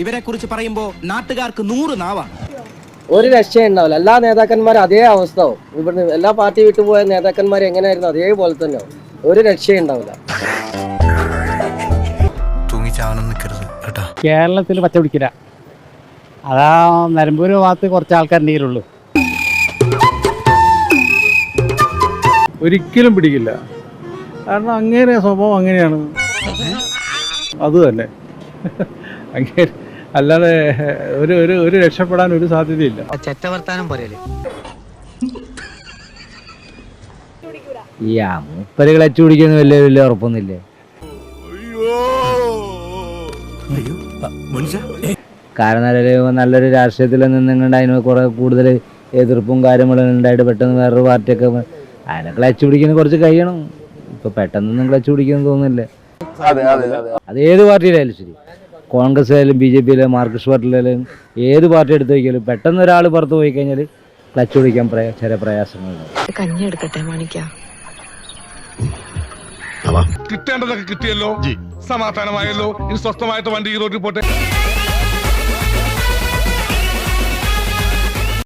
ഇവരെ കുറിച്ച് പറയുമ്പോ നാട്ടുകാർക്ക് നൂറ് നാവാണ്. ഒരു രക്ഷയും ഉണ്ടാവില്ല. എല്ലാ നേതാക്കന്മാരും അതേ അവസ്ഥയാവും ഇവിടുന്ന് എല്ലാ പാർട്ടി വിട്ടുപോയ നേതാക്കന്മാർ എങ്ങനെയായിരുന്നു? അതേപോലെ തന്നെ. ഒരു രക്ഷയും ഉണ്ടാവില്ല. കേരളത്തിൽ പച്ച പിടിക്കില്ല. അതാ നിലമ്പൂർ ഭാഗത്ത് കുറച്ച് ആൾക്കാരുണ്ടെങ്കിലുള്ളൂ. ഒരിക്കലും പിടിക്കില്ല. കാരണം അങ്ങനെ സ്വഭാവം അങ്ങനെയാണ്. അത് തന്നെ. അങ്ങേ അല്ലാതെ ഒരു ഒരു ഒരു രക്ഷപ്പെടാൻ ഒരു സാധ്യതയില്ല. ചെറ്റവർത്താനം പറയല്ലേ ഈ ക്ലച്ച് പിടിക്കുന്ന വലിയ വലിയ ഉറപ്പൊന്നുമില്ലേ? കാരണം നല്ലൊരു നല്ലൊരു രാഷ്ട്രീയത്തിൽ നിന്നുകൊണ്ട് അതിന് കുറെ കൂടുതൽ എതിർപ്പും കാര്യങ്ങളും ഉണ്ടായിട്ട് പെട്ടെന്ന് വേറൊരു പാർട്ടിയൊക്കെ അതിനെ ക്ലച്ച് പിടിക്കുന്ന കുറച്ച് കഴിയണം. ഇപ്പൊ പെട്ടെന്നൊന്നും ക്ലച്ച് പിടിക്കുന്നു തോന്നുന്നില്ല. അത് ഏത് പാർട്ടിയിലായാലും ശരി. കോൺഗ്രസ് ആയാലും ബി ജെ പിയിലും മാർക്സിസ്റ്റ് പാർട്ടിയിലായാലും ഏത് പാർട്ടി എടുത്തു വയ്ക്കാലും പെട്ടെന്ന് ഒരാൾ പുറത്ത് പോയി കഴിഞ്ഞാൽ ക്ലച്ച് പിടിക്കാൻ ചില പ്രയാസങ്ങളുണ്ട്. കഞ്ഞി എടുക്കട്ടെ മാണിക്ക കിട്ടേണ്ടതൊക്കെ കിട്ടിയല്ലോ. സമാധാനമായല്ലോ. ഇനി സ്വസ്ഥമായിട്ട് വണ്ടി ഈ റോഡിൽ പോട്ടെ.